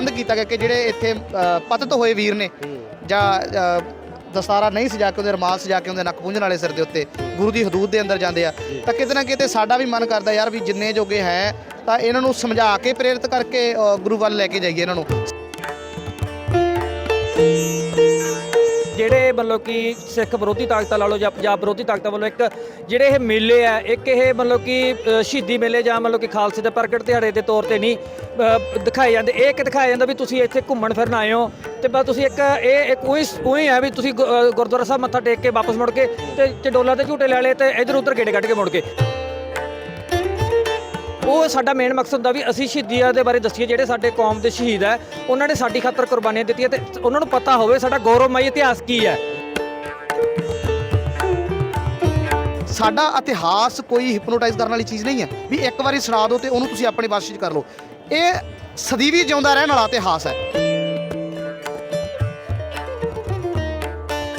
ਪ੍ਰਬੰਧ ਕੀਤਾ ਗਿਆ ਕਿ ਜਿਹੜੇ ਇੱਥੇ ਪਤਿਤ ਹੋਏ ਵੀਰ ਨੇ ਜਾਂ ਦਸਤਾਰਾ ਨਹੀਂ ਸਜਾ ਕੇ ਉਹਦੇ ਰਮਾਲ ਸਜਾ ਕੇ ਉਹਦੇ ਨੱਕ ਪੁੰਝਣ ਵਾਲੇ ਸਿਰ ਦੇ ਉੱਤੇ ਗੁਰੂ ਦੀ ਹਦੂਦ ਦੇ ਅੰਦਰ ਜਾਂਦੇ ਆ ਤਾਂ ਕਿਤੇ ਨਾ ਕਿਤੇ ਸਾਡਾ ਵੀ ਮਨ ਕਰਦਾ ਯਾਰ ਵੀ ਜਿੰਨੇ ਜੋਗੇ ਹੈ ਤਾਂ ਇਹਨਾਂ ਨੂੰ ਸਮਝਾ ਕੇ ਪ੍ਰੇਰਿਤ ਕਰਕੇ ਗੁਰੂ ਵੱਲ ਲੈ ਕੇ ਜਾਈਏ ਇਹਨਾਂ ਨੂੰ। ਜਿਹੜੇ ਮਤਲਬ ਕਿ ਸਿੱਖ ਵਿਰੋਧੀ ਤਾਕਤਾਂ ਲਾ ਲਓ ਜਾਂ ਪੰਜਾਬ ਵਿਰੋਧੀ ਤਾਕਤਾਂ ਵੱਲੋਂ ਇੱਕ ਜਿਹੜੇ ਇਹ ਮੇਲੇ ਆ ਇੱਕ ਇਹ ਮਤਲਬ ਕਿ ਅ, ਸ਼ਹੀਦੀ ਮੇਲੇ ਜਾਂ ਮਤਲਬ ਕਿ ਖਾਲਸੇ ਦੇ ਪ੍ਰਗਟ ਦਿਹਾੜੇ ਦੇ ਤੌਰ ਤੇ ਨਹੀਂ ਅ, ਦਿਖਾਏ ਜਾਂਦੇ। ਇਹ ਇੱਕ ਦਿਖਾਇਆ ਜਾਂਦਾ ਵੀ ਤੁਸੀਂ ਇੱਥੇ ਘੁੰਮਣ ਫਿਰਨ ਆਏ ਹੋ ਤੇ ਬਸ ਤੁਸੀਂ ਇੱਕ ਇਹ ਇੱਕ ਉਹੀ ਉਹੀ ਹੈ ਵੀ ਤੁਸੀਂ ਗੁ- ਅ, ਗੁਰਦੁਆਰਾ ਸਾਹਿਬ ਮੱਥਾ ਟੇਕ ਕੇ ਵਾਪਸ ਮੁੜ ਕੇ ਤੇ ਚਡੋਲਾ ਤੇ ਝੂਟੇ ਲੈ ਲਏ ਤੇ ਇੱਧਰ ਉੱਧਰ ਗੇੜੇ ਕੱਢ ਕੇ ਮੁੜ ਕੇ ਉਹ ਸਾਡਾ ਮੇਨ ਮਕਸਦ ਹੁੰਦਾ ਵੀ ਅਸੀਂ ਸ਼ਹੀਦੀਆਂ ਦੇ ਬਾਰੇ ਦੱਸੀਏ ਜਿਹੜੇ ਸਾਡੇ ਕੌਮ ਦੇ ਸ਼ਹੀਦ ਹੈ ਉਹਨਾਂ ਨੇ ਸਾਡੀ ਖਾਤਰ ਕੁਰਬਾਨੀਆਂ ਦਿੱਤੀਆਂ ਤੇ ਉਹਨਾਂ ਨੂੰ ਪਤਾ ਹੋਵੇ ਸਾਡਾ ਗੌਰਵਮਈ ਇਤਿਹਾਸ ਕੀ ਹੈ। ਸਾਡਾ ਇਤਿਹਾਸ ਕੋਈ ਹਿਪਨੋਟਾਈਜ਼ ਕਰਨ ਵਾਲੀ ਚੀਜ਼ ਨਹੀਂ ਹੈ। ਵੀ ਇੱਕ ਵਾਰੀ ਸੁਣਾ ਦਿਓ ਤੇ ਉਹਨੂੰ ਤੁਸੀਂ ਆਪਣੇ ਵਸ 'ਚ ਕਰ ਲਓ। ਇਹ ਸਦੀਵੀ ਜਿਉਂਦਾ ਰਹਿਣ ਵਾਲਾ ਇਤਿਹਾਸ ਹੈ।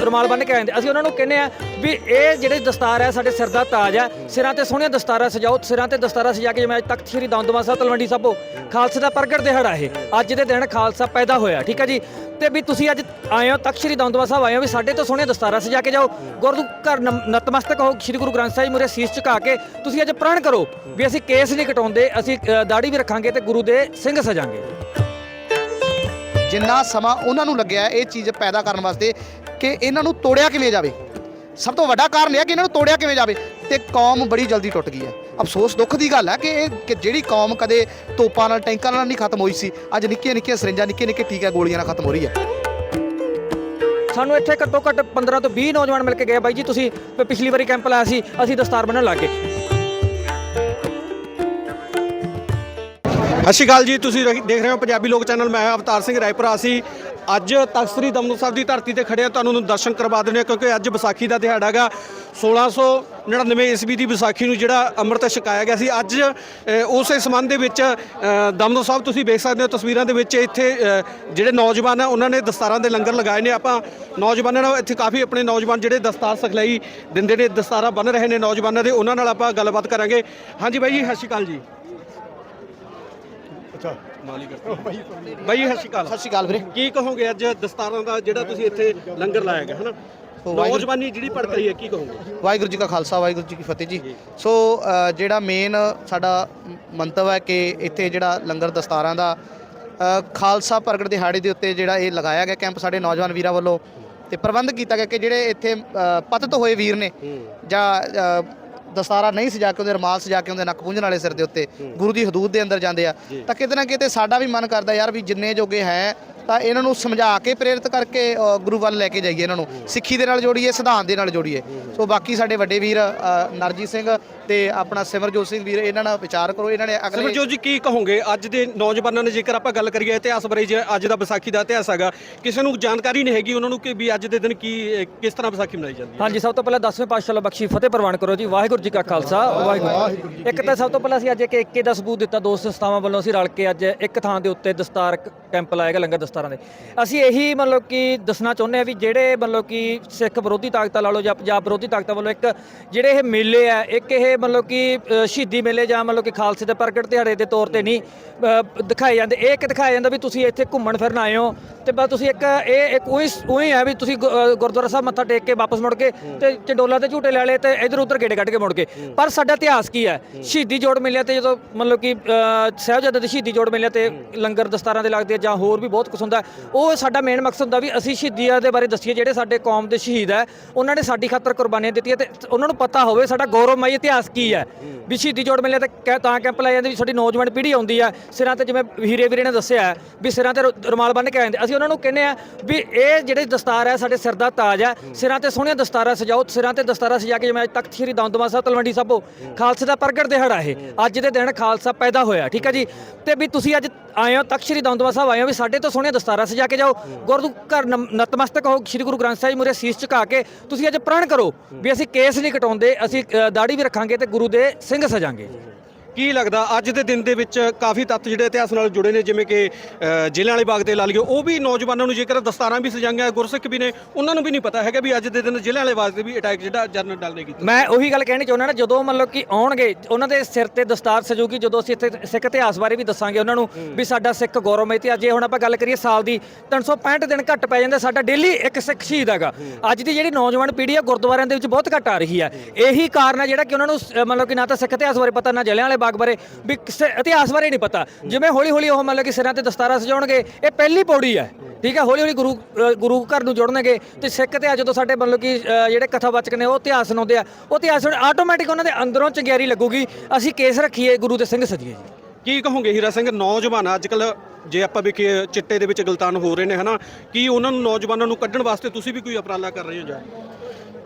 ਰੁਮਾਲ ਬੰਨ ਕੇ ਆਉਂਦੇ ਅਸੀਂ ਉਹਨਾਂ ਨੂੰ ਕਹਿੰਦੇ ਆ ਵੀ ਇਹ ਜਿਹੜੇ ਦਸਤਾਰ ਹੈ ਸਾਡੇ ਸਿਰ ਦਾ ਤਾਜ ਹੈ ਸਿਰਾਂ ਤੇ ਸੋਹਣੀਆਂ ਦਸਤਾਰਾਂ ਸਜਾਓ ਸਿਰਾਂ ਤੇ ਦਸਤਾਰਾਂ ਸਜਾ ਕੇ ਜਿਵੇਂ ਅੱਜ ਤਖ਼ਤ ਸ੍ਰੀ ਦਮਦਮਾ ਸਾਹਿਬ ਤਲਵੰਡੀ ਸਾਬੋ ਖਾਲਸੇ ਦਾ ਪ੍ਰਗਟ ਦਿਹਾੜਾ ਇਹ। ਅੱਜ ਦੇ ਦਿਨ ਖਾਲਸਾ ਪੈਦਾ ਹੋਇਆ ਠੀਕ ਹੈ ਜੀ? ਤੇ ਵੀ ਤੁਸੀਂ ਅੱਜ ਆਏ ਹੋ ਤਖ਼ਤ ਸ੍ਰੀ ਦਮਦਮਾ ਸਾਹਿਬ ਆਏ ਹੋ ਵੀ ਸਾਡੇ ਤੋਂ ਸੋਹਣੀਆਂ ਦਸਤਾਰਾਂ ਸਜਾ ਕੇ ਜਾਓ। ਗੁਰੂ ਘਰ ਨਮ- ਨਤਮਸਤਕ ਹੋ ਸ੍ਰੀ ਗੁਰੂ ਗ੍ਰੰਥ ਸਾਹਿਬ ਮੁਰੇ ਸੀਸ ਝੁਕਾ ਕੇ ਤੁਸੀਂ ਅੱਜ ਪ੍ਰਣ ਕਰੋ ਵੀ ਅਸੀਂ ਕੇਸ ਨਹੀਂ ਕਟਾਉਂਦੇ ਅਸੀਂ ਅ, ਦਾੜੀ ਵੀ ਰੱਖਾਂਗੇ ਤੇ ਗੁਰੂ ਦੇ ਸਿੰਘ ਸਜਾਂਗੇ। ਜਿੰਨਾ ਸਮਾਂ ਉਹਨਾਂ ਨੂੰ ਲੱਗਿਆ ਇਹ ਚੀਜ਼ ਪੈਦਾ ਕਰਨ ਵਾਸਤੇ ਕਿ ਇਹਨਾਂ ਨੂੰ ਤੋੜਿਆ ਕਿਵੇਂ ਜਾਵੇ? ਸਭ ਤੋਂ ਵੱਡਾ ਕਾਰਨ ਇਹ ਹੈ ਕਿ ਇਹਨਾਂ ਨੂੰ ਤੋੜਿਆ ਕਿਵੇਂ ਜਾਵੇ ਤੇ ਕੌਮ ਬੜੀ ਜਲਦੀ ਟੁੱਟ ਗਈ ਹੈ। ਅਫਸੋਸ ਦੁੱਖ ਦੀ ਗੱਲ ਹੈ ਕਿ ਇਹ ਕਿ ਜਿਹੜੀ ਕੌਮ ਕਦੇ ਤੋਪਾਂ ਨਾਲ, ਟੈਂਕਾਂ ਨਾਲ ਨਹੀਂ ਖਤਮ ਹੋਈ ਸੀ, ਅੱਜ ਨਿੱਕੀਆਂ ਨਿੱਕੀਆਂ ਸਰਿੰਜਾਂ ਨਿੱਕੇ ਨਿੱਕੇ ਟੀਕਾ ਗੋਲੀਆਂ ਨਾਲ ਖਤਮ ਹੋ ਰਹੀ ਹੈ। ਸਾਨੂੰ ਇੱਥੇ ਘੱਟੋ ਘੱਟ 15 ਤੋਂ 20 ਨੌਜਵਾਨ ਮਿਲ ਕੇ ਗਏ ਬਾਈ ਜੀ, ਤੁਸੀਂ ਪਿਛਲੀ ਵਾਰੀ ਕੈਂਪ ਲਾਇਆ ਸੀ, ਅਸੀਂ ਦਸਤਾਰ ਬੰਨਣ ਲੱਗ ਸਤਿ ਸ਼੍ਰੀ ਅਕਾਲ ਜੀ ਤੁਸੀਂ ਰਹੀ- ਦੇਖ ਰਹੇ ਹੋ ਪੰਜਾਬੀ ਲੋਕ ਚੈਨਲ ਮੈਂ ਹਾਂ ਅਵਤਾਰ ਸਿੰਘ ਰਾਏਪੁਰਾ। ਅਸੀਂ ਅੱਜ ਤਖਤ ਸ੍ਰੀ ਦਮਦਮਾ ਸਾਹਿਬ ਦੀ ਧਰਤੀ ਤੇ ਖੜੇ ਆ ਤੁਹਾਨੂੰ ਦਰਸ਼ਨ ਕਰਵਾ ਦਿੰਦੇ ਹਾਂ ਕਿਉਂਕਿ ਅੱਜ ਵਿਸਾਖੀ ਦਾ ਦਿਹਾੜਾ ਹੈਗਾ। 1699 ਈਸਵੀ ਦੀ ਵਿਸਾਖੀ ਨੂੰ ਜਿਹੜਾ ਅੰਮ੍ਰਿਤ ਛਕਾਇਆ ਗਿਆ ਸੀ ਅੱਜ ਅ, ਉਸੇ ਸੰਬੰਧ ਦੇ ਵਿੱਚ ਅ, ਦਮਦਮਾ ਸਾਹਿਬ ਤੁਸੀਂ ਵੇਖ ਸਕਦੇ ਹੋ ਤਸਵੀਰਾਂ ਦੇ ਵਿੱਚ ਇੱਥੇ ਅ, ਜਿਹੜੇ ਨੌਜਵਾਨ ਆ ਉਹਨਾਂ ਨੇ ਦਸਤਾਰਾਂ ਦੇ ਲੰਗਰ ਲਗਾਏ ਨੇ। ਆਪਾਂ ਨੌਜਵਾਨਾਂ ਨਾਲ ਇੱਥੇ ਕਾਫੀ ਆਪਣੇ ਨੌਜਵਾਨ ਜਿਹੜੇ ਦਸਤਾਰ ਸਿਖਲਾਈ ਦਿੰਦੇ ਨੇ ਦਸਤਾਰਾਂ ਬੰਨ ਰਹੇ ਨੇ ਨੌਜਵਾਨਾਂ ਦੇ ਉਹਨਾਂ ਨਾਲ ਆਪਾਂ ਗੱਲਬਾਤ ਕਰਾਂਗੇ। ਹਾਂਜੀ ਬਾਈ ਜੀ ਸਤਿ ਸ਼੍ਰੀ ਅਕਾਲ ਜੀ। ਬਾਈ ਸਤਿ ਸ਼੍ਰੀ ਅਕਾਲ। ਸਤਿ ਸ਼੍ਰੀ ਅਕਾਲ ਵੀਰੇ। ਕੀ ਕਹੋਗੇ ਅੱਜ ਦਸਤਾਰਾਂ ਦਾ ਜਿਹੜਾ ਤੁਸੀਂ ਇੱਥੇ ਲੰਗਰ ਲਾਇਆ ਗਿਆ ਹਨਾ? ਨੌਜਵਾਨੀ ਜਿਹੜੀ ਭੜਕ ਰਹੀ ਹੈ ਕੀ ਕਹੋਗੇ? ਵਾਹਿਗੁਰੂ ਜੀ ਕਾ ਖਾਲਸਾ ਵਾਹਿਗੁਰੂ ਜੀ ਕੀ ਫਤਿਹ ਜੀ। ਸੋ ਜਿਹੜਾ ਮੇਨ ਸਾਡਾ ਮੰਤਵ ਹੈ ਕਿ ਇੱਥੇ ਜਿਹੜਾ ਲੰਗਰ ਦਸਤਾਰਾਂ ਦਾ ਖਾਲਸਾ ਪ੍ਰਗਟ ਦਿਹਾੜੇ ਦੇ ਉੱਤੇ ਜਿਹੜਾ ਇਹ ਲਗਾਇਆ ਗਿਆ ਕੈਂਪ ਸਾਡੇ ਨੌਜਵਾਨ ਵੀਰਾਂ ਵੱਲੋਂ ਤੇ ਪ੍ਰਬੰਧ ਕੀਤਾ ਗਿਆ ਕਿ ਜਿਹੜੇ ਇੱਥੇ ਪਤਿਤ ਹੋਏ ਵੀਰ ਨੇ ਜਾਂ ਦਸਤਾਰਾ ਨਹੀਂ ਸਜਾ ਕੇ ਉਹਦੇ ਰਮਾਲ ਸਜਾ ਕੇ ਉਹਦੇ ਨੱਕ ਪੁੰਝਣ ਵਾਲੇ ਸਿਰ ਦੇ ਉੱਤੇ ਗੁਰੂ ਦੀ ਹਦੂਦ ਦੇ ਅੰਦਰ ਜਾਂਦੇ ਆ। ਤਾਂ ਕਿਤੇ ਨਾ ਕਿਤੇ ਸਾਡਾ ਵੀ ਮਨ ਕਰਦਾ ਯਾਰ ਵੀ ਜਿੰਨੇ ਜੋਗੇ ਹੈ ਤਾਂ ਇਹਨਾਂ ਨੂੰ ਸਮਝਾ ਕੇ ਪ੍ਰੇਰਿਤ ਕਰਕੇ ਗੁਰੂ ਵੱਲ ਲੈ ਕੇ ਜਾਈਏ ਇਹਨਾਂ ਨੂੰ। ਸਿੱਖੀ ਦੇ ਨਾਲ ਜੋੜੀਏ ਸਿਧਾਂਤ ਦੇ ਨਾਲ ਜੋੜੀਏ। ਸੋ ਬਾਕੀ ਸਾਡੇ ਵੱਡੇ ਵੀਰ ਨਰਜੀਤ ਸਿੰਘ ਤੇ ਆਪਣਾ ਸਿਮਰਜੋਤ ਸਿੰਘ ਵੀਰ ਇਹਨਾਂ ਨਾਲ ਵਿਚਾਰ ਕਰੋ ਇਹਨਾਂ ਨੇ ਅਗਲੇ ਸਿਮਰਜੋਤ ਜੀ ਕੀ ਕਹੋਗੇ? ਅੱਜ ਦੇ ਨੌਜਵਾਨਾਂ ਨੇ ਜੇਕਰ ਆਪਾਂ ਗੱਲ ਕਰੀਏ ਇਤਿਹਾਸ ਬਾਰੇ ਜੇ ਅੱਜ ਦਾ ਵਿਸਾਖੀ ਦਾ ਇਤਿਹਾਸ ਹੈਗਾ ਕਿਸੇ ਨੂੰ ਜਾਣਕਾਰੀ ਨਹੀਂ ਹੈਗੀ ਉਹਨਾਂ ਨੂੰ ਕਿ ਵੀ ਅੱਜ ਦੇ ਦਿਨ ਕੀ ਕਿਸ ਤਰ੍ਹਾਂ ਵਿਸਾਖੀ ਮਨਾਈ ਜਾਂਦੀ ਹੈ? ਹਾਂਜੀ ਸਭ ਤੋਂ ਪਹਿਲਾਂ 10ਵੇਂ ਪਾਤਸ਼ਾਹ ਨੂੰ ਬਖਸ਼ੀ ਫਤਿਹ ਪ੍ਰਵਾਨ ਕਰੋ ਜੀ ਵਾਹਿਗੁਰੂ ਜੀ ਕਾ ਖਾਲਸਾ ਵਾਹਿਗੁਰੂ ਇੱਕ ਤਾਂ ਸਭ ਤੋਂ ਪਹਿਲਾਂ ਅਸੀਂ ਅੱਜ ਇੱਕ ਏਕੇ ਦਾ ਸਬੂਤ ਦਿੱਤਾ ਦੋ ਸੰਸਥਾਵਾਂ ਵੱਲੋਂ ਅਸੀਂ ਰਲ ਕੇ ਅੱਜ ਇੱਕ ਥਾਂ ਦੇ ਉੱਤੇ ਦਸਤਾਰ ਕੈਂਪ ਲਾਏਗਾ ਲੰਗਰ ਦਸਤਾਰਾਂ ਦੇ। ਅਸੀਂ ਇਹੀ ਮਤਲਬ ਕਿ ਦੱਸਣਾ ਚਾਹੁੰਦੇ ਆ ਵੀ ਜਿਹੜੇ ਮਤਲਬ ਕਿ ਸਿੱਖ ਵਿਰੋਧੀ ਤਾਕਤਾਂ ਲਾ ਲਓ ਜਾਂ ਪੰਜਾਬ ਵਿਰੋਧੀ ਤਾਕਤਾਂ ਵੱਲੋਂ ਇੱਕ ਜਿਹੜੇ ਇਹ ਮੇਲੇ ਆ ਇੱਕ ਇਹ ਮਤਲਬ ਕਿ ਅ, ਸ਼ਹੀਦੀ ਮੇਲੇ ਜਾਂ ਮਤਲਬ ਕਿ ਖਾਲਸੇ ਦੇ ਪ੍ਰਗਟ ਦਿਹਾੜੇ ਦੇ ਤੌਰ ਤੇ ਨਹੀਂ ਅ, ਦਿਖਾਏ ਜਾਂਦੇ। ਇਹ ਇੱਕ ਦਿਖਾਇਆ ਜਾਂਦਾ ਵੀ ਤੁਸੀਂ ਇੱਥੇ ਘੁੰਮਣ ਫਿਰਨ ਆਏ ਹੋ ਤੇ ਬਸ ਤੁਸੀਂ ਇੱਕ ਇਹ ਇੱਕ ਉਹੀ ਉਹੀ ਹੈ ਵੀ ਤੁਸੀਂ ਗੁ- ਅ, ਗੁਰਦੁਆਰਾ ਸਾਹਿਬ ਮੱਥਾ ਟੇਕ ਕੇ ਵਾਪਸ ਮੁੜ ਕੇ ਤੇ ਚੰਡੋਲਾ ਤੇ ਝੂਟੇ ਲੈ ਲਏ ਤੇ ਇਧਰ ਉਧਰ ਗੇੜੇ ਕੱਢ ਕੇ ਮੁੜ ਕੇ। ਪਰ ਸਾਡਾ ਇਤਿਹਾਸ ਕੀ ਹੈ? ਸ਼ਹੀਦੀ ਜੋੜ ਮਿਲਿਆ ਤੇ ਜਦੋਂ ਮਤਲਬ ਕਿ ਅ, ਸਾਹਿਬਜ਼ਾਦੇ ਦੀ ਸ਼ਹੀਦੀ ਜੋੜ ਮਿਲਿਆ ਤੇ ਲੰਗਰ ਦਸਤਾਰਾਂ ਦੇ ਲੱਗਦੇ ਆ ਜਾਂ ਹੋਰ ਵੀ ਬਹੁਤ ਕੁਝ ਹੁੰਦਾ ਉਹ ਸਾਡਾ ਮੇਨ ਮਕਸਦ ਹੁੰਦਾ ਵੀ ਅਸੀਂ ਸ਼ਹੀਦੀਆਂ ਦੇ ਬਾਰੇ ਦੱਸੀਏ ਜਿਹੜੇ ਸਾਡੇ ਕੌਮ ਦੇ ਸ਼ਹੀਦ ਹੈ ਉਹਨਾਂ ਨੇ ਸਾਡੀ ਖਾਤਰ ਕੁਰਬਾਨੀਆਂ ਦਿੱਤੀਆਂ ਤੇ ਉਹਨਾਂ ਨੂੰ ਪਤਾ ਹੋਵੇ ਸਾਡਾ ਗੌਰਵਮਈ ਇਤਿਹਾਸ ਕੀ ਹੈ? ਵੀ ਸ਼ਹੀਦੀ ਜੋੜ ਮਿਲਿਆ ਤੇ ਕ- ਤਾਂ ਕੈਂਪ ਲਾਏ ਜਾਂਦੇ ਵੀ ਸਾਡੀ ਨੌਜਵਾਨ ਪੀੜ੍ਹੀ ਆਉਂਦੀ ਆ, ਸਿਰਾਂ ਤੇ ਜਿਵੇਂ ਹੀਰੇ ਵੀਰੇ ਨੇ ਦੱਸਿਆ ਵੀ ਸਿਰਾਂ ਤੇ ਰੁਮਾਲ ਬੰਨ ਕੇ ਆਉਂਦੇ ਅਸੀਂ ਉਹਨਾਂ ਨੂੰ ਕਹਿੰਦੇ ਆ ਵੀ ਇਹ ਜਿਹੜੇ ਦਸਤਾਰ ਹੈ, ਸਾਡੇ ਸਿਰ ਦਾ ਤਾਜ ਹੈ, ਸਿਰਾਂ ਤੇ ਸੋਹਣੀਆਂ ਦਸਤਾਰਾਂ ਸਜਾਓ, ਸਿਰਾਂ ਤੇ ਦਸਤਾਰਾਂ ਸਜਾ ਕੇ ਜਿਵੇਂ ਅੱਜ ਤੱਕ ਸ੍ਰੀ ਦਮਦਮਾ ਸਾਹਿਬ, ਤਲਵੰਡੀ ਸਾਬੋ ਖਾਲਸੇ ਦਾ ਪ੍ਰਗਟ ਦਿਹਾੜਾ ਇਹ। ਅੱਜ ਦੇ ਦਿਨ ਖਾਲਸਾ ਪੈਦਾ ਹੋਇਆ, ਠੀਕ ਹੈ ਜੀ? ਤੇ ਵੀ ਤੁਸੀਂ ਅੱਜ ਆਏ ਹੋ ਤੱਕ ਸ੍ਰੀ ਦਮਦਮਾ ਸਾਹਿਬ ਆਏ ਹੋ ਵੀ ਸਾਡੇ ਤੋਂ ਸੋਹਣੀਆਂ ਦਸਤਾਰਾਂ ਸਜਾ ਕੇ ਜਾਓ। ਗੁਰੂ ਘਰ ਨਮ- ਨਤਮਸਤਕ ਹੋ, ਸ੍ਰੀ ਗੁਰੂ ਗ੍ਰੰਥ ਸਾਹਿਬ ਮੁਰੇ ਸੀਸ ਝੁਕਾ ਕੇ ਤੁਸੀਂ ਅੱਜ ਪ੍ਰਣ ਕਰੋ ਵੀ ਅਸੀਂ ਕੇਸ ਨਹੀਂ ਕਟਾਉਂਦੇ, ਅਸੀਂ ਦਾੜੀ ਵੀ ਰੱਖਾਂਗੇ। ਤੇ ਗੁਰੂ ਦੇ ਸਿੰਘ ਸਜਾਂਗੇ। ਕੀ ਲੱਗਦਾ ਅੱਜ ਦੇ ਦਿਨ ਦੇ ਵਿੱਚ ਕਾਫੀ ਤੱਤ ਜਿਹੜੇ ਇਤਿਹਾਸ ਨਾਲ ਜੁੜੇ ਨੇ ਜਿਵੇਂ ਕਿ ਅ, ਜ਼ਿਲ੍ਹਿਆਂ ਵਾਲੇ ਬਾਗ ਤੇ ਲਾ ਲਈਏ ਉਹ ਵੀ ਨੌਜਵਾਨਾਂ ਨੂੰ ਜੇਕਰ ਦਸਤਾਰਾਂ ਵੀ ਸਜਾਈਆਂ ਗੁਰਸਿੱਖ ਵੀ ਨੇ ਉਹਨਾਂ ਨੂੰ ਵੀ ਨਹੀਂ ਪਤਾ ਹੈਗਾ ਵੀ ਅੱਜ ਦੇ ਦਿਨ ਜ਼ਿਲ੍ਹਿਆਂ ਵਾਲੇ ਬਾਗ ਤੇ ਵੀ ਅਟੈਕ ਜਿਹੜਾ ਜਨਰਲ ਡਲ ਨੇ ਕੀਤਾ। ਮੈਂ ਉਹੀ ਗੱਲ ਕਹਿਣੀ ਚਾਹੁੰਦਾ ਨਾ ਜਦੋਂ ਮਤਲਬ ਕਿ ਆਉਣਗੇ ਉਹਨਾਂ ਦੇ ਸਿਰ ਤੇ ਦਸਤਾਰ ਸਜੂਗੀ ਜਦੋਂ ਅਸੀਂ ਇੱਥੇ ਸਿੱਖ ਇਤਿਹਾਸ ਬਾਰੇ ਵੀ ਦੱਸਾਂਗੇ ਉਹਨਾਂ ਨੂੰ ਵੀ ਸਾਡਾ ਸਿੱਖ ਗੌਰਵ ਇਤਿਹਾਸ ਜੇ ਹੁਣ ਆਪਾਂ ਗੱਲ ਕਰੀਏ ਸਾਲ ਦੀ 365 ਦਿਨ ਘੱਟ ਪੈ ਜਾਂਦੇ ਸਾਡਾ ਡੇਲੀ ਇੱਕ ਸਿੱਖ ਸ਼ਹੀਦ ਹੈਗਾ। ਅੱਜ ਦੀ ਜਿਹੜੀ ਨੌਜਵਾਨ ਪੀੜ੍ਹੀ ਹੈ ਗੁਰਦੁਆਰਿਆਂ ਦੇ ਵਿੱਚ ਬਹੁਤ ਘੱਟ ਆ ਰਹੀ ਹੈ। ਇਹੀ ਕਾਰਨ ਹੈ ਜਿਹੜਾ ਕਿ ਉਹਨਾਂ ਨੂੰ ਮਤਲਬ ਕਿ ਨਾ ਤਾਂ ਸਿੱਖ ਇਤਿਹਾਸ ਬਾਰੇ ਪਤਾ ਨਾ ਜਲਿਆਂ ਵਾਲੇ ਬਾਗ ਬਾਰੇ ਵੀ ਕਿਸੇ ਇਤਿਹਾਸ ਬਾਰੇ ਨਹੀਂ ਪਤਾ। ਜਿਵੇਂ ਹੌਲੀ ਹੌਲੀ ਉਹ ਮਤਲਬ ਕਿ ਸਿਰਾਂ ਤੇ ਦਸਤਾਰਾਂ ਸਜਾਉਣਗੇ, ਇਹ ਪਹਿਲੀ ਪੌੜੀ ਹੈ। ਠੀਕ ਹੈ ਹੌਲੀ ਹੌਲੀ ਗੁਰੂ ਗੁਰੂ ਘਰ ਨੂੰ ਜੋੜਨਗੇ ਤੇ ਸਿੱਖ ਇਤਿਹਾਸ ਜਦੋਂ ਸਾਡੇ ਮਤਲਬ ਕਿ ਜਿਹੜੇ ਕਥਾਵਾਚਕ ਨੇ, ਉਹ ਇਤਿਹਾਸ ਸੁਣਾਉਂਦੇ ਆ। ਉਹ ਇਤਿਹਾਸ ਆਟੋਮੈਟਿਕ ਉਹਨਾਂ ਦੇ ਅੰਦਰੋਂ ਚੰਗਿਆਰੀ ਲੱਗੂਗੀ। ਅਸੀਂ ਕੇਸ ਰੱਖੀਏ, ਗੁਰੂ ਦੇ ਸਿੰਘ ਸਜੀਏ ਜੀ। ਕੀ ਕਹੋਗੇ ਹੀਰਾ ਸਿੰਘ, ਨੌਜਵਾਨ ਅੱਜ ਕੱਲ ਜੇ ਆਪਾਂ ਵੇਖੀਏ ਚਿੱਟੇ ਦੇ ਵਿੱਚ ਗਲਤਾਨ ਹੋ ਰਹੇ ਨੇ, ਹਨਾ? ਕੀ ਉਹਨਾਂ ਨੂੰ ਨੌਜਵਾਨਾਂ ਨੂੰ ਕੱਢਣ ਵਾਸਤੇ ਤੁਸੀਂ ਵੀ ਕੋਈ ਉਪਰਾਲਾ ਕਰ ਰਹੇ ਹੋ ਜਾਂ?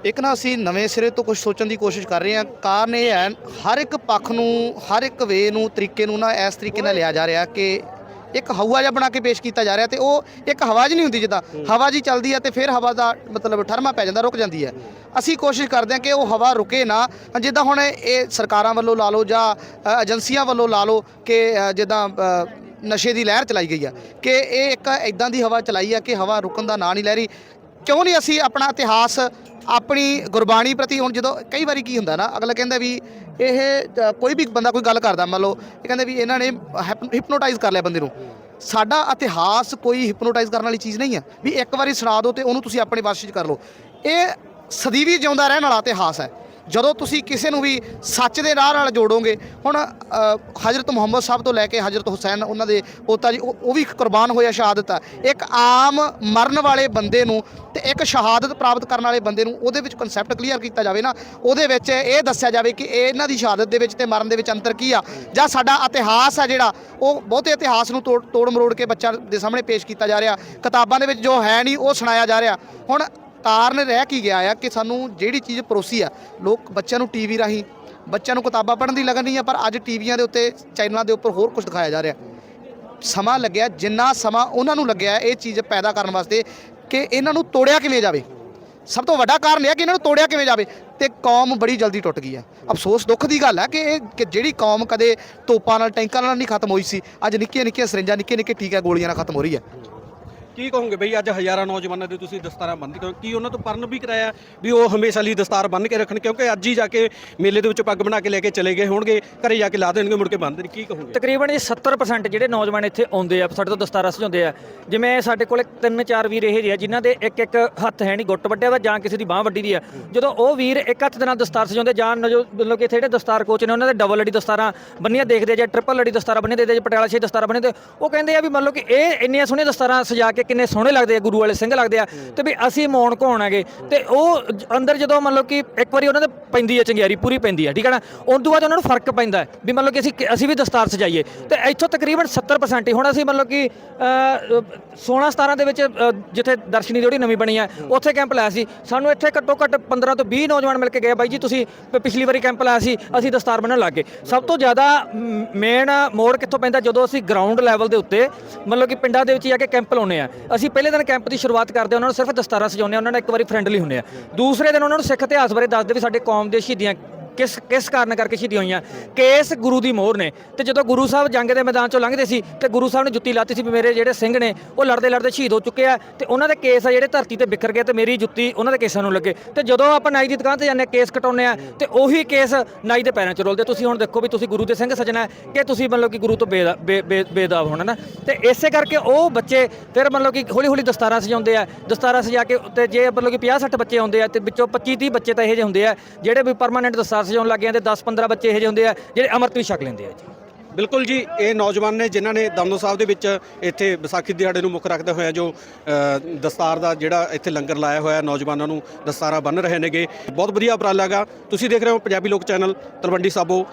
ਇੱਕ ਨਾ ਅਸੀਂ ਨਵੇਂ ਸਿਰੇ ਤੋਂ ਕੁਝ ਸੋਚਣ ਦੀ ਕੋਸ਼ਿਸ਼ ਕਰ ਰਹੇ ਹਾਂ। ਕਾਰਨ ਇਹ ਹੈ, ਹਰ ਇੱਕ ਪੱਖ ਨੂੰ, ਹਰ ਇੱਕ ਵੇ ਨੂੰ, ਤਰੀਕੇ ਨੂੰ ਨਾ ਇਸ ਤਰੀਕੇ ਨਾਲ ਲਿਆ ਜਾ ਰਿਹਾ ਕਿ ਇੱਕ ਹਵਾ ਜਿਹਾ ਬਣਾ ਕੇ ਪੇਸ਼ ਕੀਤਾ ਜਾ ਰਿਹਾ ਤੇ ਉਹ ਇੱਕ ਹਵਾ 'ਚ ਨਹੀਂ ਹੁੰਦੀ ਜਿੱਦਾਂ। ਹਵਾ ਜੀ ਚੱਲਦੀ ਹੈ ਤੇ ਫਿਰ ਹਵਾ ਦਾ ਮਤਲਬ ਠਰਮਾ ਪੈ ਜਾਂਦਾ, ਰੁਕ ਜਾਂਦੀ ਹੈ। ਅਸੀਂ ਕੋਸ਼ਿਸ਼ ਕਰਦੇ ਹਾਂ ਕਿ ਉਹ ਹਵਾ ਰੁਕੇ ਨਾ, ਜਿੱਦਾਂ ਹੁਣ ਇਹ ਸਰਕਾਰਾਂ ਵੱਲੋਂ ਲਾ ਲਓ ਜਾਂ ਏਜੰਸੀਆਂ ਵੱਲੋਂ ਲਾ ਲਓ ਕਿ ਜਿੱਦਾਂ ਨਸ਼ੇ ਦੀ ਲਹਿਰ ਚਲਾਈ ਗਈ ਆ ਕਿ ਇਹ ਇੱਕ ਇਦਾਂ ਦੀ ਹਵਾ ਚਲਾਈ ਆ ਕਿ ਹਵਾ ਰੁਕਣ ਦਾ ਨਾਂ ਨਹੀਂ ਲੈ ਰਹੀ। ਕਿਉਂ ਨਹੀਂ ਅਸੀਂ ਆਪਣਾ ਇਤਿਹਾਸ ਆਪਣੀ ਗੁਰਬਾਣੀ ਪ੍ਰਤੀ ਹੁਣ ਜਦੋਂ ਕਈ ਵਾਰੀ ਕੀ ਹੁੰਦਾ ਨਾ ਅਗਲਾ ਕਹਿੰਦਾ ਵੀ ਇਹ ਅ, ਕੋਈ ਵੀ ਬੰਦਾ ਕੋਈ ਗੱਲ ਕਰਦਾ ਮੰਨ ਲਓ ਇਹ ਕਹਿੰਦੇ ਵੀ ਇਹਨਾਂ ਨੇ ਹਿਪਨੋਟਾਈਜ਼ ਕਰ ਲਿਆ ਬੰਦੇ ਨੂੰ। ਸਾਡਾ ਇਤਿਹਾਸ ਕੋਈ ਹਿਪਨੋਟਾਈਜ਼ ਕਰਨ ਵਾਲੀ ਚੀਜ਼ ਨਹੀਂ ਹੈ। ਵੀ ਇੱਕ ਵਾਰੀ ਸੁਣਾ ਦਿਓ ਤੇ ਉਹਨੂੰ ਤੁਸੀਂ ਆਪਣੇ ਵਸ਼ 'ਚ ਕਰ ਲਓ। ਇਹ ਸਦੀਵੀ ਜਿਉਂਦਾ ਰਹਿਣ ਵਾਲਾ ਇਤਿਹਾਸ ਹੈ। ਜਦੋਂ ਤੁਸੀਂ ਕਿਸੇ ਨੂੰ ਵੀ ਸੱਚ ਦੇ ਰਾਹ ਨਾਲ ਜੋੜੋਗੇ, ਹੁਣ ਹਜ਼ਰਤ ਮੁਹੰਮਦ ਸਾਹਿਬ ਤੋਂ ਲੈ ਕੇ ਹਜ਼ਰਤ ਹੁਸੈਨ ਉਹਨਾਂ ਦੇ ਪੋਤਾ ਜੀ, ਉਹ ਉਹ ਵੀ ਕੁਰਬਾਨ ਹੋਇਆ ਸ਼ਹਾਦਤ ਆ। ਇੱਕ ਆਮ ਮਰਨ ਵਾਲੇ ਬੰਦੇ ਨੂੰ ਤੇ ਇੱਕ ਸ਼ਹਾਦਤ ਪ੍ਰਾਪਤ ਕਰਨ ਵਾਲੇ ਬੰਦੇ ਨੂੰ ਉਹਦੇ ਵਿੱਚ ਕਨਸੈਪਟ ਕਲੀਅਰ ਕੀਤਾ ਜਾਵੇ ਨਾ, ਉਹਦੇ ਵਿੱਚ ਇਹ ਦੱਸਿਆ ਜਾਵੇ ਕਿ ਇਹਨਾਂ ਦੀ ਸ਼ਹਾਦਤ ਦੇ ਵਿੱਚ ਤੇ ਮਰਨ ਦੇ ਵਿੱਚ ਅੰਤਰ ਕੀ ਆ? ਜਾਂ ਸਾਡਾ ਇਤਿਹਾਸ ਆ ਜਿਹੜਾ, ਉਹ ਬਹੁਤੇ ਇਤਿਹਾਸ ਨੂੰ ਤੋੜ ਤੋੜ ਮਰੋੜ ਕੇ ਬੱਚਿਆਂ ਦੇ ਸਾਹਮਣੇ ਪੇਸ਼ ਕੀਤਾ ਜਾ ਰਿਹਾ। ਕਿਤਾਬਾਂ ਦੇ ਵਿੱਚ ਜੋ ਹੈ ਨਹੀਂ, ਉਹ ਸੁਣਾਇਆ ਜਾ ਰਿਹਾ। ਹੁਣ ਕਾਰਨ ਰਹਿ ਕੀ ਗਿਆ ਆ ਕਿ ਸਾਨੂੰ ਜਿਹੜੀ ਚੀਜ਼ ਪਰੋਸੀ ਆ, ਲੋਕ ਬੱਚਿਆਂ ਨੂੰ ਟੀਵੀ ਰਾਹੀਂ, ਬੱਚਿਆਂ ਨੂੰ ਕਿਤਾਬਾਂ ਪੜ੍ਹਨ ਦੀ ਲਗਨ ਨਹੀਂ ਆ, ਪਰ ਅੱਜ ਟੀਵੀਆਂ ਦੇ ਉੱਤੇ, ਚੈਨਲਾਂ ਦੇ ਉੱਪਰ ਹੋਰ ਕੁਝ ਦਿਖਾਇਆ ਜਾ ਰਿਹਾ। ਸਮਾਂ ਲੱਗਿਆ, ਜਿੰਨਾ ਸਮਾਂ ਉਹਨਾਂ ਨੂੰ ਲੱਗਿਆ ਇਹ ਚੀਜ਼ ਪੈਦਾ ਕਰਨ ਵਾਸਤੇ ਕਿ ਇਹਨਾਂ ਨੂੰ ਤੋੜਿਆ ਕਿਵੇਂ ਜਾਵੇ। ਸਭ ਤੋਂ ਵੱਡਾ ਕਾਰਨ ਇਹ ਹੈ ਕਿ ਇਹਨਾਂ ਨੂੰ ਤੋੜਿਆ ਕਿਵੇਂ ਜਾਵੇ ਤੇ ਕੌਮ ਬੜੀ ਜਲਦੀ ਟੁੱਟ ਗਈ ਹੈ ਅਫਸੋਸ ਦੁੱਖ ਦੀ ਗੱਲ ਹੈ ਕਿ ਇਹ, ਕਿ ਜਿਹੜੀ ਕੌਮ ਕਦੇ ਤੋਪਾਂ ਨਾਲ, ਟੈਂਕਾਂ ਨਾਲ ਨਹੀਂ ਖਤਮ ਹੋਈ ਸੀ, ਅੱਜ ਨਿੱਕੀਆਂ ਨਿੱਕੀਆਂ ਸਰਿੰਜਾਂ ਨਿੱਕੇ ਨਿੱਕੇ ਟੀਕਾ ਗੋਲੀਆਂ ਨਾਲ ਖਤਮ ਹੋ ਰਹੀ ਹੈ ਕੀ ਕਹੋਗੇ ਬਈ ਅੱਜ ਹਜ਼ਾਰਾਂ ਨੌਜਵਾਨਾਂ ਦੇ ਤੁਸੀਂ ਦਸਤਾਰਾਂ ਬੰਨ੍ਹ ਕੇ ਕੀ ਉਹਨਾਂ ਤੋਂ ਪਰਨ ਵੀ ਕਰਾਇਆ ਵੀ ਉਹ ਹਮੇਸ਼ਾ ਲਈ ਦਸਤਾਰ ਬੰਨ੍ਹ ਕੇ ਰੱਖਣ ਕਿਉਂਕਿ ਅੱਜ ਹੀ ਜਾ ਕੇ ਮੇਲੇ ਦੇ ਵਿੱਚ ਪੱਗ ਬਣਾ ਕੇ ਲੈ ਕੇ ਚਲੇ ਗਏ ਹੋਣਗੇ, ਘਰੇ ਜਾ ਕੇ ਲਾ ਦੇਣਗੇ, ਮੁੜ ਕੇ ਬੰਨ੍ਹ ਦੇਣ, ਕੀ ਕਹੋਗੇ? ਤਕਰੀਬਨ ਜੀ 70% ਜਿਹੜੇ ਨੌਜਵਾਨ ਇੱਥੇ ਆਉਂਦੇ ਆ, ਸਾਡੇ ਤੋਂ ਦਸਤਾਰਾਂ ਸਜਾਉਂਦੇ ਆ। ਜਿਵੇਂ ਸਾਡੇ ਕੋਲੇ ਤਿੰਨ ਚਾਰ ਵੀਰ ਇਹ ਜਿਹੇ ਆ, ਜਿਨ੍ਹਾਂ ਦੇ ਇੱਕ ਇੱਕ ਹੱਥ ਹੈ ਨਹੀਂ, ਗੁੱਟ ਵੱਡਿਆ ਵਾ ਜਾਂ ਕਿਸੇ ਦੀ ਬਾਹ ਵੱਡੀ ਦੀ ਆ। ਜਦੋਂ ਉਹ ਵੀਰ ਇੱਕ ਹੱਥ ਦੇ ਨਾਲ ਦਸਤਾਰ ਸਜਾਉਂਦੇ ਜਾਂ ਮਤਲਬ ਕਿ ਇੱਥੇ ਜਿਹੜੇ ਦਸਤਾਰ ਕੋਚ ਨੇ, ਉਹਨਾਂ ਦੇ ਡਬਲ ਲੜੀ ਦਸਤਾਰਾਂ ਬੰਨੀਆਂ ਦੇਖਦੇ ਆ ਜਾਂ ਟ੍ਰਿਪਲ ਲੜੀ ਦਸਤਾਰਾਂ ਬੰਨੀਆਂ ਦੇਖਦੇ ਆ ਜਾਂ ਪਟਿਆਲਾ ਛੇ ਦਸਤਾਰਾਂ ਬੰਨੀਆਂ ਤੇ ਉਹ ਕਹਿੰਦੇ ਆ ਵੀ ਮਤਲਬ ਕਿ ਇਹ ਇੰਨੀਆਂ ਸੋਹਣੀਆਂ ਦਸਤਾਰਾਂ ਸਜਾ ਕੇ ਕਿੰਨੇ ਸੋਹਣੇ ਲੱਗਦੇ ਆ ਗੁਰੂ ਵਾਲੇ ਸਿੰਘ ਲੱਗਦੇ ਆ। ਤੇ ਵੀ ਅਸੀਂ ਮੌਣ ਘਾਉਣ ਹੈਗੇ? ਤੇ ਉਹ ਅੰਦਰ ਜਦੋਂ ਮਤਲਬ ਕਿ ਇੱਕ ਵਾਰੀ ਉਹਨਾਂ ਦੇ ਪੈਂਦੀ ਹੈ ਚੰਗਿਆਰੀ ਪੂਰੀ ਪੈਂਦੀ ਹੈ ਠੀਕ ਹੈ ਨਾ? ਉਸ ਤੋਂ ਬਾਅਦ ਉਹਨਾਂ ਨੂੰ ਫ਼ਰਕ ਪੈਂਦਾ ਹੈ ਵੀ ਮਤਲਬ ਕਿ ਅਸੀਂ ਅਸੀਂ ਵੀ ਦਸਤਾਰ ਸਜਾਈਏ। ਤੇ ਇੱਥੋਂ ਤਕਰੀਬਨ 70% ਹੀ ਹੁਣ ਅਸੀਂ ਮਤਲਬ ਕਿ ਅ, 16 17 ਦੇ ਵਿੱਚ ਜਿੱਥੇ ਦਰਸ਼ਨੀ ਜਿਹੜੀ ਨਵੀਂ ਬਣੀ ਹੈ ਉੱਥੇ ਕੈਂਪ ਲਾਇਆ ਸੀ। ਸਾਨੂੰ ਇੱਥੇ ਘੱਟੋ ਘੱਟ 15 ਤੋਂ 20 ਨੌਜਵਾਨ ਮਿਲ ਕੇ ਗਏ ਬਾਈ ਜੀ ਤੁਸੀਂ ਪ- ਪਿਛਲੀ ਵਾਰੀ ਕੈਂਪ ਲਾਇਆ ਸੀ ਅਸੀਂ ਦਸਤਾਰ ਬਣਨ ਲੱਗ ਗਏ। ਸਭ ਤੋਂ ਜ਼ਿਆਦਾ ਮੇਨ ਮੋੜ ਕਿੱਥੋਂ ਪੈਂਦਾ? ਜਦੋਂ ਅਸੀਂ ਗਰਾਊਂਡ ਲੈਵਲ ਦੇ ਉੱਤੇ ਮਤਲਬ ਕਿ ਪਿੰਡਾਂ ਦੇ ਵਿੱਚ ਜਾ ਕੇ ਕੈਂਪ ਲਾਉਨੇ ਆ। ਅਸੀਂ ਪਹਿਲੇ ਦਿਨ ਕੈਂਪ ਦੀ ਸ਼ੁਰੂਆਤ ਕਰਦੇ ਹਾਂ, ਉਹਨਾਂ ਨੂੰ ਸਿਰਫ ਦਸਤਾਰਾਂ ਸਜਾਉਂਦੇ ਹਾਂ ਉਹਨਾਂ ਨਾਲ ਇੱਕ ਵਾਰੀ ਫਰੈਂਡਲੀ ਹੁੰਦੇ ਆ ਦੂਸਰੇ ਦਿਨ ਉਹਨਾਂ ਨੂੰ ਸਿੱਖ ਇਤਿਹਾਸ ਬਾਰੇ ਦੱਸਦੇ ਵੀ ਸਾਡੇ ਕੌਮ ਦੇ ਸ਼ਹੀਦੀਆਂ ਕਿਸ ਕਿਸ ਕਾਰਨ ਕਰਕੇ ਸ਼ਹੀਦੀਆਂ ਹੋਈਆਂ? ਕੇਸ ਗੁਰੂ ਦੀ ਮੋਹਰ ਨੇ। ਤੇ ਜਦੋਂ ਗੁਰੂ ਸਾਹਿਬ ਜੰਗ ਦੇ ਮੈਦਾਨ ਚੋਂ ਲੰਘਦੇ ਸੀ ਤੇ ਗੁਰੂ ਸਾਹਿਬ ਨੇ ਜੁੱਤੀ ਲਾਤੀ ਸੀ ਵੀ ਮੇਰੇ ਜਿਹੜੇ ਸਿੰਘ ਨੇ ਉਹ ਲੜਦੇ ਲੜਦੇ ਸ਼ਹੀਦ ਹੋ ਚੁੱਕੇ ਆ। ਤੇ ਉਹਨਾਂ ਦੇ ਕੇਸ ਆ ਜਿਹੜੇ ਧਰਤੀ ਤੇ ਬਿਖਰ ਗਏ ਤੇ ਮੇਰੀ ਜੁੱਤੀ ਉਹਨਾਂ ਦੇ ਕੇਸਾਂ ਨੂੰ ਲੱਗੇ। ਤੇ ਜਦੋਂ ਆਪਾਂ ਨਾਈ ਦੀ ਦੁਕਾਨ ਤੇ ਜਾਂਦੇ ਹਾਂ, ਕੇਸ ਕਟਾਉਂਦੇ ਆ ਤੇ ਉਹੀ ਕੇਸ ਨਾਈ ਦੇ ਪੈਰਾਂ 'ਚ ਰੋਲਦੇ। ਤੁਸੀਂ ਹੁਣ ਦੇਖੋ ਵੀ ਤੁਸੀਂ ਗੁਰੂ ਦੇ ਸਿੰਘ ਸਜਣਾ ਕਿ ਤੁਸੀਂ ਮਤਲਬ ਕਿ ਗੁਰੂ ਤੋਂ ਬੇਦਾ- ਬੇ- ਬੇ- ਬੇਦਾਬ ਹੋਣਾ ਨਾ। ਤੇ ਇਸੇ ਕਰਕੇ ਉਹ ਬੱਚੇ ਫਿਰ ਮਤਲਬ ਕਿ ਹੌਲੀ ਹੌਲੀ ਦਸਤਾਰਾਂ ਸਜਾਉਂਦੇ ਆ। ਦਸਤਾਰਾਂ ਸਜਾ ਕੇ ਤੇ ਜੇ ਮਤਲਬ ਕਿ 50 60 ਬੱਚੇ ਆਉਂਦੇ ਆ ਤੇ ਵਿੱਚੋਂ 25 30 ਬੱਚੇ ਤਾਂ ਇਹੋ ਜਿਹੇ ਹੁੰਦੇ ਆ ਜਿਹੜੇ ਵੀ ਪਰਮਾਨੈਂਟ ਦਸਤਾਰ ਸਜਾਉਣ ਲੱਗ ਜਾਂਦੇ 10 15 ਬੱਚੇ ਇਹੋ ਜਿਹੇ ਹੁੰਦੇ ਆ ਜਿਹੜੇ ਅੰਮ੍ਰਿਤ ਵੀ ਛਕ ਲੈਂਦੇ ਆ ਜੀ। ਬਿਲਕੁਲ ਜੀ, ਇਹ ਨੌਜਵਾਨ ਨੇ ਜਿਨ੍ਹਾਂ ਨੇ ਦਮਦੋ ਸਾਹਿਬ ਦੇ ਵਿੱਚ ਇੱਥੇ ਵਿਸਾਖੀ ਦਿਹਾੜੇ ਨੂੰ ਮੁੱਖ ਰੱਖਦੇ ਹੋਇਆ ਜੋ ਦਸਤਾਰ ਦਾ ਜਿਹੜਾ ਇੱਥੇ ਲੰਗਰ ਲਾਇਆ ਹੋਇਆ, ਨੌਜਵਾਨਾਂ ਨੂੰ ਦਸਤਾਰਾਂ ਬੰਨ ਰਹੇ ਨੇਗੇ। ਬਹੁਤ ਵਧੀਆ ਉਪਰਾਲਾ ਗਾ ਤੁਸੀਂ ਦੇਖ ਰਹੇ ਹੋ ਪੰਜਾਬੀ ਲੋਕ ਚੈਨਲ ਤਲਵੰਡੀ ਸਾਬੋ।